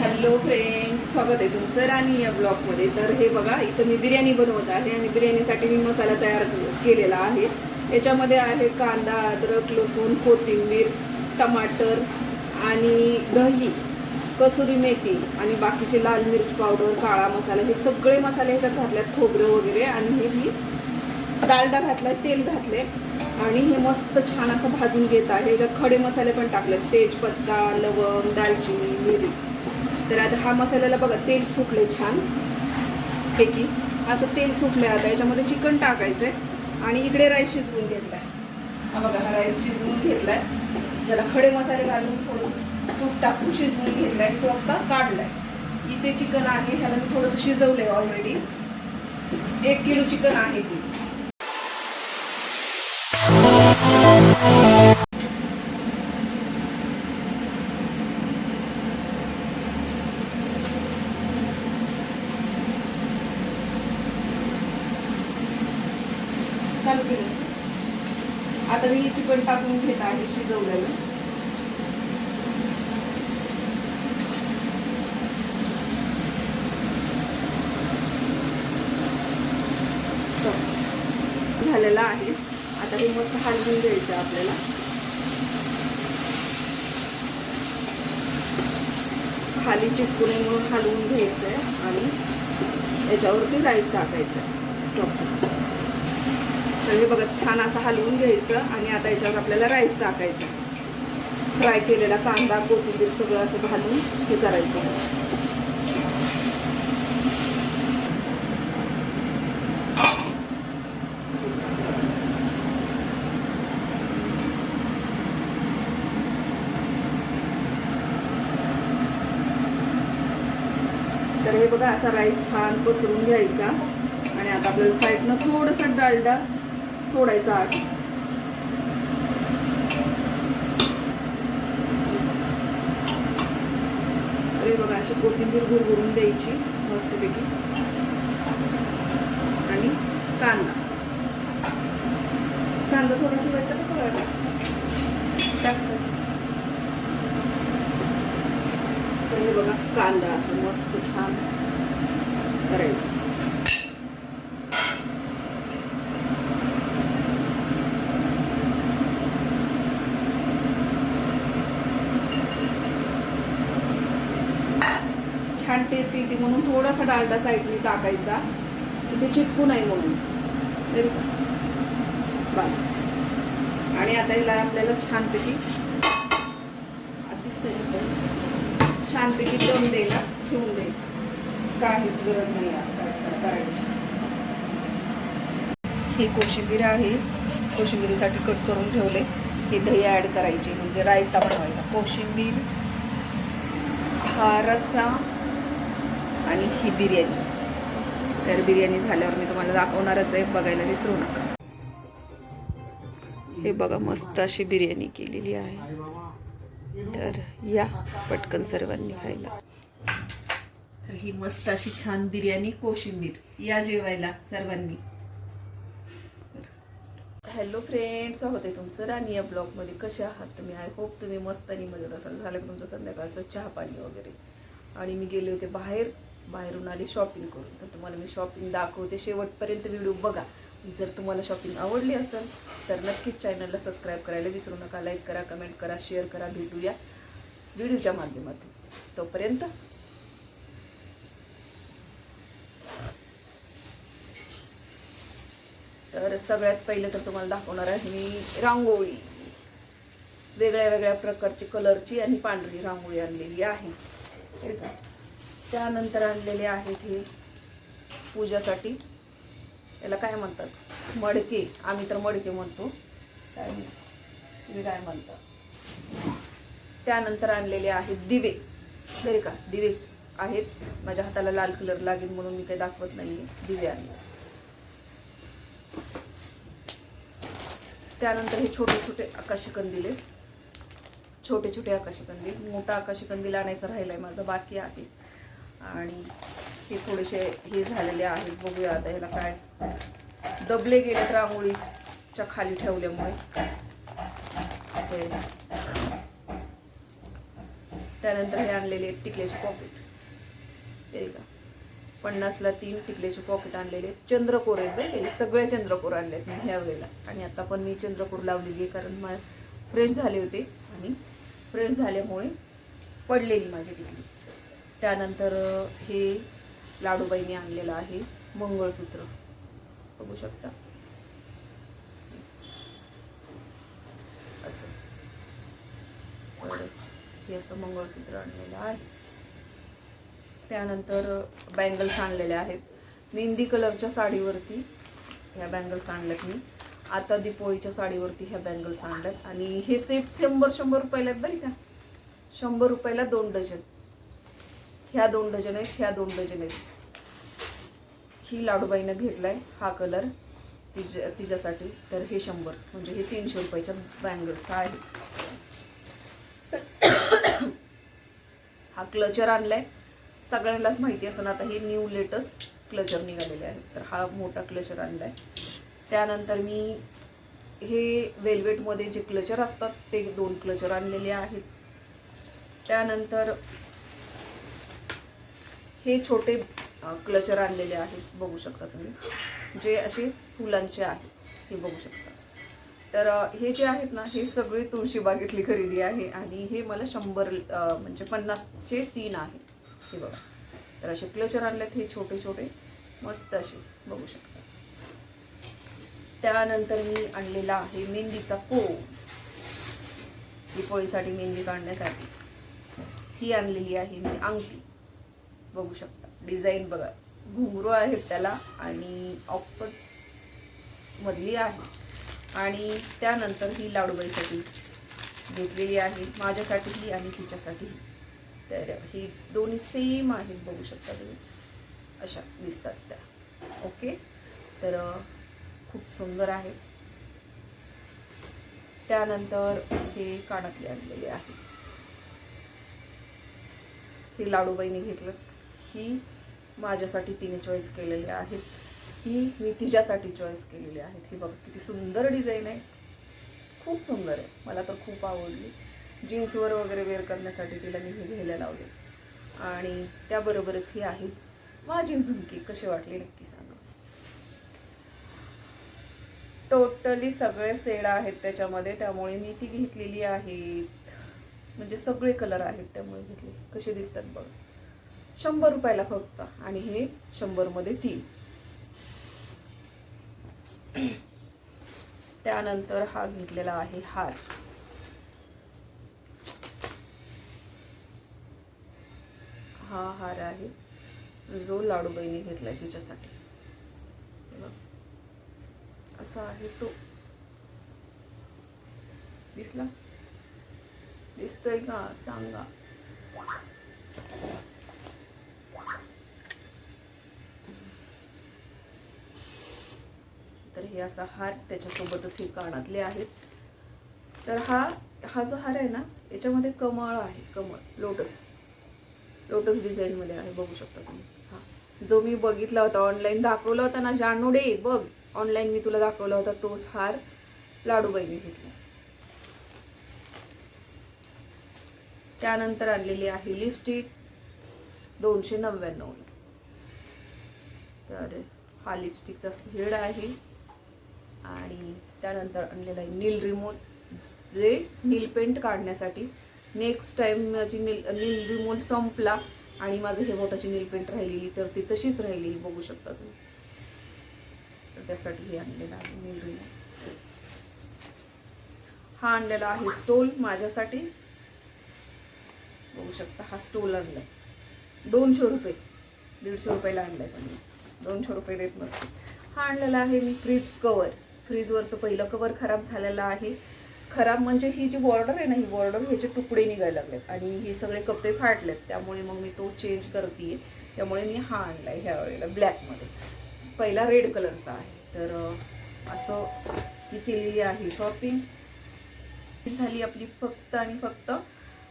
Hello friend स्वागत आहे तुमचं राणी या ब्लॉगमध्ये तर हे बघा इथं मी बिर्याणी बनवत आहे आणि बिर्याणीसाठी मी मसाला तयार केलेला आहे. याच्यामध्ये आहे कांदा अद्रक लसूण कोथिंबीर टमाटर आणि दही कसुरी मेथी आणि बाकीचे लाल मिरच पावडर काळा मसाला. हे सगळे मसाले ह्याच्यात घातल्यात खोबरं वगैरे. आणि हे मी डालडा घातलाय तेल घातले आणि हे मस्त छान असं भाजून घेत आहे. ह्याच्यात खडे मसाले पण टाकले तेजपत्ता लवंग दालचिनी मिरी. तर आता हा मसाल्याला बघा तेल सुटले छान. पैकी. असं तेल सुटले आता याच्यामध्ये चिकन टाकायचं आहे आणि इकडे राईस शिजवून घेतला आहे हा बघा हा राईस शिजवून घेतला आहे ज्याला खडे मसाले घालून थोडंसं तूप टाकून शिजवून घेतला आहे तो आता आहे इथे चिकन आहे ह्याला मी थोडंसं शिजवलं आहे ऑलरेडी एक किलो चिकन आहे ती चालू केलं आता मी हे चिकन टाकून घेत आहे शिजवलेलं Stop. झालेला आहे. आता हे मस्त हलवून घ्यायचं आपल्याला. खाली चिटकू म्हणून हलवून घ्यायचं आहे आणि याच्यावरती राईस टाकायचं आहे स्टॉप तर हे बघा छान असं हलवून घ्यायचं आणि आता याच्यावर आपल्याला राईस टाकायचा. फ्राय केलेला कांदा कोथिंबीर सगळं असं घालून हे करायचं. बघा असा राईस छान पसरून घ्यायचा. आणि आता आपल्याला साईडनं थोडंसं डालडा सोडायचा आठ अरे बघा अशी कोथिंबीर भुरभुरून द्यायची मस्तपैकी. आणि कांदा. कांदा थोडा ठेवायचा कसं सगळं? टाकतं हे बघा कांदा असं मस्त छान करायचं. छान टेस्ट येते म्हणून थोडासा डालडा साईडने टाकायचा. ते चिटकू नाही म्हणून. बस. आणि आता हिला आपल्याला छानपैकी छानपैकी दम द्यायला ठेवून द्यायचं. काहीच गरज नाही करायची. ही कोशिंबीर आहे. कोशिंबिरीसाठी कट करून ठेवले. हे दही ॲड करायची. म्हणजे रायता बनवायचा. कोशिंबीर हा रस्सा आणि ही बिर्याणी. तर बिर्याणी झाल्यावर मी तुम्हाला दाखवणारच आहे. बघायला विसरू नका. हे बघा मस्त अशी बिर्याणी केलेली आहे. तर या पटकन सर्वांनी खायला. तर ही मस्त अशी छान बिर्याणी कोशिंबीर. या जेवायला सर्वांनी. हॅलो फ्रेंड्स स्वागत आहे तुमचं राणी या ब्लॉगमध्ये. कसे आहात तुम्ही? आय होप तुम्ही मस्त आणि मजेत असाल. झालं तुमचं संध्याकाळचं चहा पाणी वगैरे? आणि मी गेले होते बाहेर. बाहेरून आले शॉपिंग करून. तर तुम्हाला मी शॉपिंग दाखवते. शेवटपर्यंत व्हिडिओ बघा. जर तुम्हाला शॉपिंग आवडली असेल तर नक्कीच चॅनलला सबस्क्राईब करायला विसरू नका. लाईक करा कमेंट करा शेअर करा. भेटूया व्हिडिओच्या माध्यमातून. तोपर्यंत तर सगळ्यात पहिलं तर तुम्हाला दाखवणार आहे मी रांगोळी. वेगळ्या वेगळ्या प्रकारची कलरची आणि पांढरी रांगोळी आणलेली आहे. त्यानंतर आणलेले आहेत हे पूजासाठी. याला काय म्हणतात? मडके. आम्ही तर मडके म्हणतो. काय तुम्ही काय म्हणता? त्यानंतर आणलेले आहेत दिवे. बरे का? दिवे आहेत. माझ्या हाताला लाल कलर लागेल म्हणून मी काही दाखवत नाही दिवे आणले. त्यानंतर हे छोटे छोटे आकाशी कंदील आहेत. छोटे छोटे आकाशी कंदील. मोठा आकाशी कंदील आणायचा राहिला आहे माझा बाकी आहे. आणि हे थोडेसे हे झालेले आहेत. बघूया आता ह्याला काय दबले गेलेत रांगोळीच्या खाली ठेवल्यामुळे. ते त्यानंतर हे आणलेले टिकल्याचे पॉकेट हे का पन्नासला तीन टिकल्याचे पॉकेट आणलेले आहेत. चंद्रकोर आहेत बरं सगळे चंद्रकोर आणले आहेत मी ह्या वेळेला. आणि आता पण मी चंद्रकोर लावलेली आहे कारण मा फ्रेश झाले होते आणि फ्रेश झाल्यामुळे पडलेली माझी टिकली त्यानंतर हे लाडूबाईने आणलेलं आहे मंगळसूत्र. बघू शकता. असं. हे असं मंगळसूत्र आणलेलं आहे. त्यानंतर बँगल्स आणलेल्या आहेत. मेहंदी कलरच्या साडीवरती ह्या बँगल्स आणल्यात मी. आता दिपोळीच्या साडीवरती ह्या बँगल्स आणल्यात. आणि हे सेट शंभर शंभर रुपयाला आहेत बरी का. शंभर रुपयाला दोन डझन. ह्या दोन डझन आहेत ह्या दोन डझन आहेत. ही लाडूबाईनं घेतला आहे हा कलर तिच्या तिच्यासाठी. तर हे शंभर म्हणजे हे तीनशे रुपयाच्या बँगल्स आहे हा क्लचर आणलाय. सगळ्यांनाच माहिती असं आता हे न्यू लेटेस्ट क्लचर निघालेले आहेत. तर हा मोठा क्लचर आणलाय. त्यानंतर मी हे वेल्वेटमध्ये जे क्लचर असतात ते दोन क्लचर आणलेले आहेत. त्यानंतर हे छोटे क्लचर आणलेले आहेत. बघू शकता तुम्ही. जे असे फुलांचे आहेत. हे बघू शकता. तर हे जे आहेत ना हे सगळे तुळशीबागेतली खरेदी आहे. आणि हे मला शंभर म्हणजे पन्नासचे तीन आहेत. हे बघा. तर असे क्लचर आणलेत हे छोटे छोटे मस्त असे बघू शकता. त्यानंतर मी आणलेला आहे मेहंदीचा कोव दिपोळीसाठी मेहंदी काढण्यासाठी. ही आणलेली आहे मी अंगठी. बघू शकता. डिझाईन बघा. घुंगरू आहेत त्याला आणि ऑक्सफर्ड मधली आहे. आणि त्यानंतर ही लाडूबाईसाठी घेतलेली आहे. माझ्यासाठीही आणि तिच्यासाठीही तर ही दोन्ही सेम आहेत बघू शकता तुम्ही. अशा दिसतात त्या. ओके? तर खूप सुंदर आहे. त्यानंतर हे कानातले आणलेले आहे. हे लाडूबाईने घेतलं. ही माझ्यासाठी तिने चॉईस केलेली आहेत ही मी तिच्यासाठी चॉईस केलेली आहेत ही बघ किती सुंदर डिझाईन आहे. खूप सुंदर आहे. मला तर खूप आवडली. जीन्सवर वगैरे वेअर करण्यासाठी तिला मी हे घ्यायला लावले. आणि त्याबरोबरच ही आहे. माझी झुमकी कशी वाटली नक्की सांगा. टोटली सगळे सेड आहेत त्याच्यामध्ये त्यामुळे मी ती घेतलेली आहेत. म्हणजे सगळे कलर आहेत त्यामुळे घेतले कसे दिसतात बघ. शंभर रुपयाला फक्त आणि हे शंभरमध्ये तीन. त्यानंतर हा घेतलेला आहे हार. हा हार आहे. जो लाडूबाईने घेतलाय तिच्यासाठी. असा आहे तो. दिसला? दिसतोय का? सांगा. तर हे असा हार त्याच्यासोबतच हे कानातले आहेत. तर हा हा जो हार आहे ना याच्यामध्ये कमळ आहे. कमळ लोटस. लोटस डिझाईनमध्ये आहे बघू शकता तुम्ही. हा. जो मी बघितला होता ऑनलाईन दाखवला होता ना जानूडे बघ. ऑनलाईन मी तुला दाखवला होता तोच हार लाडूबाईने घेतला. त्यानंतर आणलेली आहे लिपस्टिक दोनशे नव्याण्णव. तर हा लिपस्टिकचा शेड आहे. आणि त्यानंतर आणलेला आहे नील रिमोट जे नील पेंट काढण्यासाठी नेक्स्ट टाइम माझी नील नील रिमोल संपला आणि माझं हे बोटाची नील पेंट राहिलेली तर ती तशीच राहिलेली बघू शकता तुम्ही. तर त्यासाठी हे आणलेलं आहे नील रिमोल हा आणलेला आहे स्टोल माझ्यासाठी. बघू शकता हा स्टोल आणलाय. दोनशे रुपये दीडशे रुपयाला आणलाय त्यांनी. दोनशे रुपये देत नसते हा आणलेला आहे मी फ्रीज कवर फ्रीजवरचं पहिलं कवर खराब झालेलं आहे. खराब म्हणजे ही जी बॉर्डर आहे ना ही बॉर्डर ह्याचे तुकडे निघायला लागलेत. आणि हे सगळे कपडे फाटलेत. त्यामुळे मग मी तो चेंज करते त्यामुळे मी हा आणलाय ह्या वेळेला ब्लॅकमध्ये पहिला रेड कलरचा आहे. तर असं ही केलेली आहे शॉपिंग झाली आपली फक्त आणि फक्त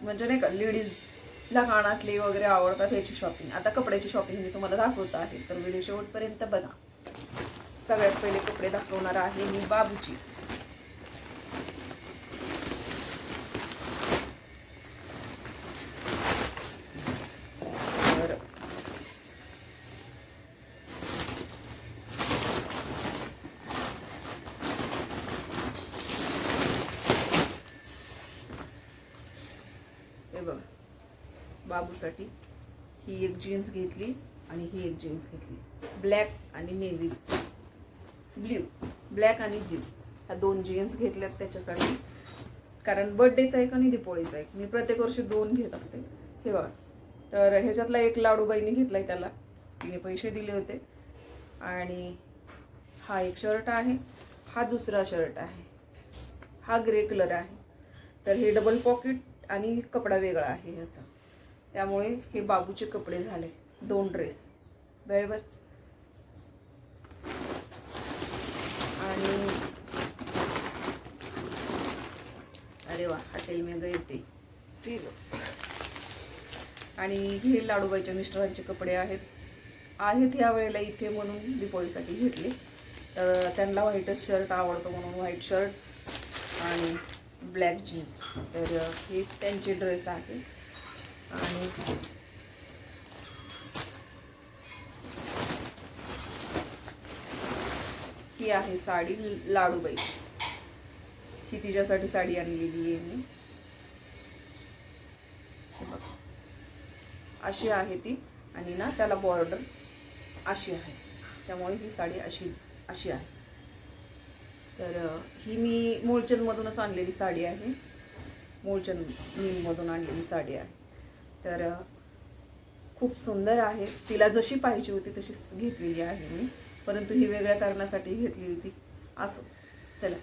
म्हणजे नाही का लेडीजला कानातले वगैरे आवडतात ह्याची शॉपिंग आता कपड्याची शॉपिंग मी तुम्हाला दाखवत आहे. तर व्हिडिओ शेवटपर्यंत बघा. सगळ्यात पहिले कपडे दाखवणार आहे मी बाबूची. बाबूसाठी ही एक जीन्स घेतली आणि ही एक जीन्स घेतली. ब्लॅक आणि नेव्ही. ब्ल्यू. ब्लॅक आणि ब्ल्यू. ह्या दोन जीन्स घेतल्यात त्याच्यासाठी. कारण बर्थडेचा एक आणि दिपोळीचा एक. मी प्रत्येक वर्षी दोन घेत असते. हे बघा. तर ह्याच्यातला एक लाडूबाईने आहे त्याला. तिने पैसे दिले होते. आणि हा एक शर्ट आहे. हा दुसरा शर्ट आहे. हा ग्रे कलर आहे. तर हे डबल पॉकेट आणि कपडा वेगळा आहे ह्याचा. त्यामुळे हे बाबूचे कपडे झाले. दोन ड्रेस बरोबर? आणि अरे वा हॉटेल में येते. ते आणि हे लाडूबाईच्या मिस्टरांचे कपडे आहेत. आहेत ह्या वेळेला इथे म्हणून दिपोळीसाठी घेतले. तर त्यांना व्हाईटच शर्ट आवडतो म्हणून व्हाईट शर्ट आणि ब्लॅक जीन्स तर हे त्यांचे ड्रेस आहे. आणि ही आहे साडी लाडूबाई. ही तिच्यासाठी साडी आणलेली आहे मी. अशी आहे ती आणि ना त्याला बॉर्डर अशी आहे. त्यामुळे ही साडी अशी अशी आहे. तर ही मी मूळचंदमधूनच आणलेली साडी आहे. मूळचंद मिलमधून आणलेली साडी आहे. तर खूप सुंदर आहे. तिला जशी पाहिजे होती तशीच घेतलेली आहे मी. परंतु ही वेगळ्या कारणासाठी घेतली होती. असं. चला.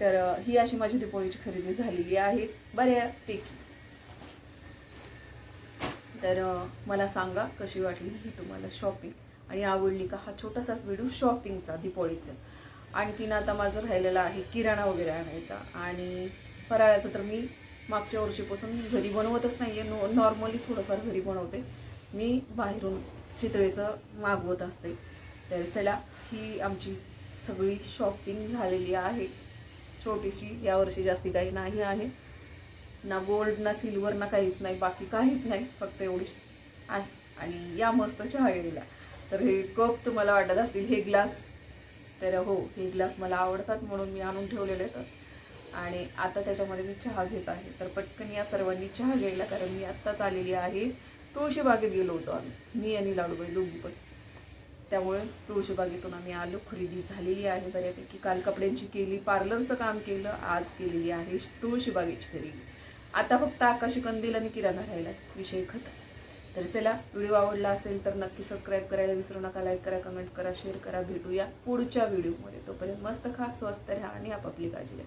तर ही अशी माझी दिपोळीची खरेदी झालेली आहे. बऱ्यापैकी. तर मला सांगा कशी वाटली ही तुम्हाला शॉपिंग? आणि आवडली का? हा छोटासाच व्हिडिओ शॉपिंगचा दिपोळीचा आणखीन आता माझं राहिलेलं आहे किराणा वगैरे आणायचा. आणि फराळाचं तर मी मागच्या वर्षीपासून घरी बनवतच नाही आहे नो नॉर्मली थोडंफार घरी बनवते. मी बाहेरून चितळेचं मागवत असते. तर चला ही आमची सगळी शॉपिंग झालेली आहे. छोटीशी यावर्षी जास्ती काही नाही आहे. ना गोल्ड ना सिल्वर ना काहीच नाही. बाकी काहीच नाही. फक्त एवढीच आहे. आणि या मस्त चहा घ्यायला तर हे कप तुम्हाला वाटत असतील हे ग्लास तर हो हे ग्लास मला आवडतात म्हणून मी आणून ठेवलेले आहेत. आणि आता त्याच्यामध्ये मी चहा घेत आहे. तर पटकन या सर्वांनी चहा घ्यायला कारण मी आत्ताच आलेली आहे. तुळशीबागेत गेलो होतो आम्ही. मी आणि लाडूबाई दोघी पण. त्यामुळे तुळशीबागेतून आम्ही आलो. खरेदी झालेली आहे बऱ्यापैकी. काल कपड्यांची केली पार्लरचं काम केलं आज केलेली आहे तुळशीबागेची खरेदी. आता फक्त आकाशी कंदील आणि किराणा राहिला विषय खत तर चला व्हिडिओ आवडला असेल तर नक्की सबस्क्राईब करायला विसरू नका. लाईक करा कमेंट करा शेअर करा. भेटूया पुढच्या व्हिडिओमध्ये. तोपर्यंत मस्त खा स्वस्त राहा आणि आपापली काळजी घ्या.